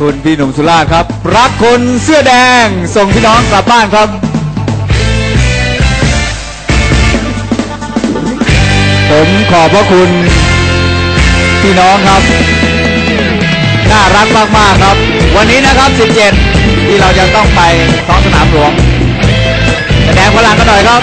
คุณพี่หนุ่มสุราครับ รักคนเสื้อแดง ส่งพี่น้องกลับบ้านครับผมขอบพระคุณ พี่น้องครับ น่ารักมาก ๆ ครับ วันนี้นะครับ 17 ที่เราจะต้องไปท้องสนามหลวงแสดงพลังกันหน่อยครับ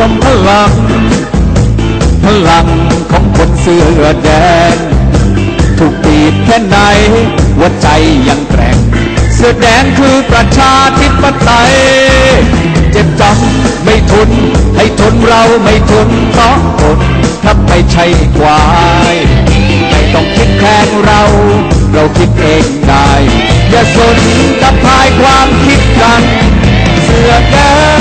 วมพลัง พลังของคนเสื้อแดง ถูกปีบแค่ไหนหัวใจยังแกร่ง เสื้อแดงคือประชาธิปไตย เจ็บจำไม่ทนให้ทนเราไม่ทนเพราะทนถ้าไม่ใช่ควายไม่ต้องคิดแทนเรา เราคิดเองได้ อย่าสนกับพายความคิดกัน เสื้อแดง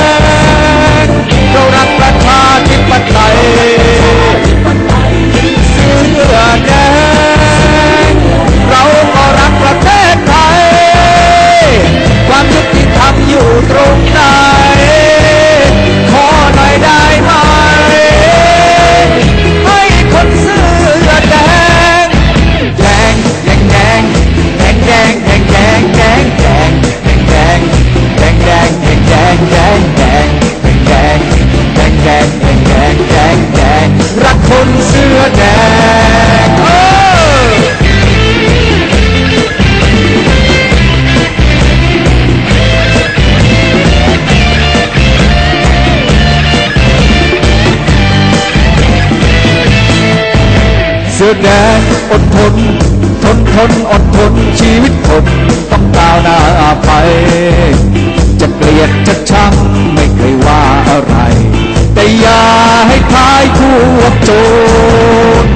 อแดงอดทน ทนทนอดทนชีวิตคนต้องก้าวหน้าไปจะเกลียดจะชังไม่เคยว่าอะไร แต่อย่าให้ทายทั่วโจร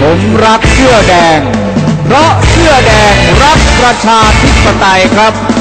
ผมรักเสื้อแดง เพราะเสื้อแดงรักประชาธิปไตยครับ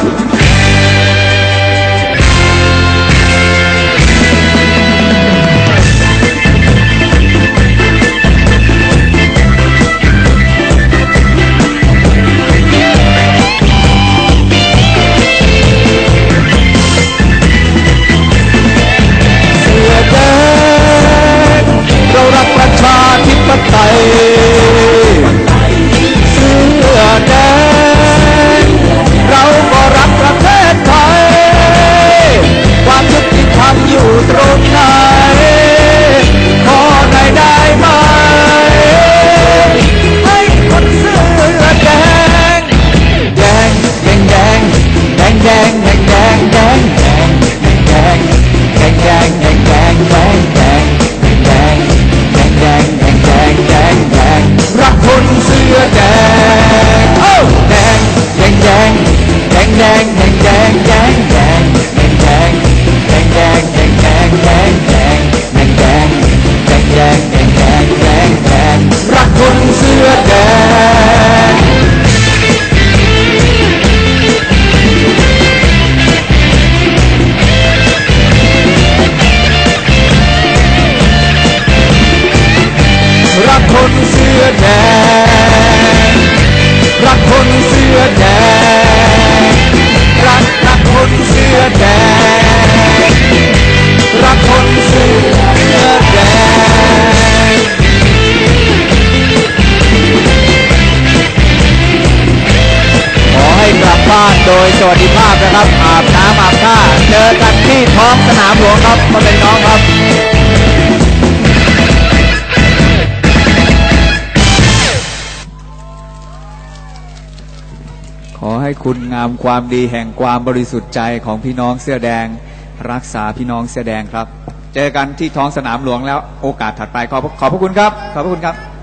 บ้านโดยสวัสดิภาพนะครับอาบน้ำอาบท่าเจอกันที่ท้องสนามหลวงครับมาเป็นน้องครับขอให้คุณงามความดีแห่งความบริสุทธิ์ใจของพี่น้องเสื้อแดง รักษาพี่น้องเสื้อแดงครับ เจอกันที่ท้องสนามหลวงแล้วโอกาสถัดไปขอขอบพระคุณครับ ขอบพระคุณครับ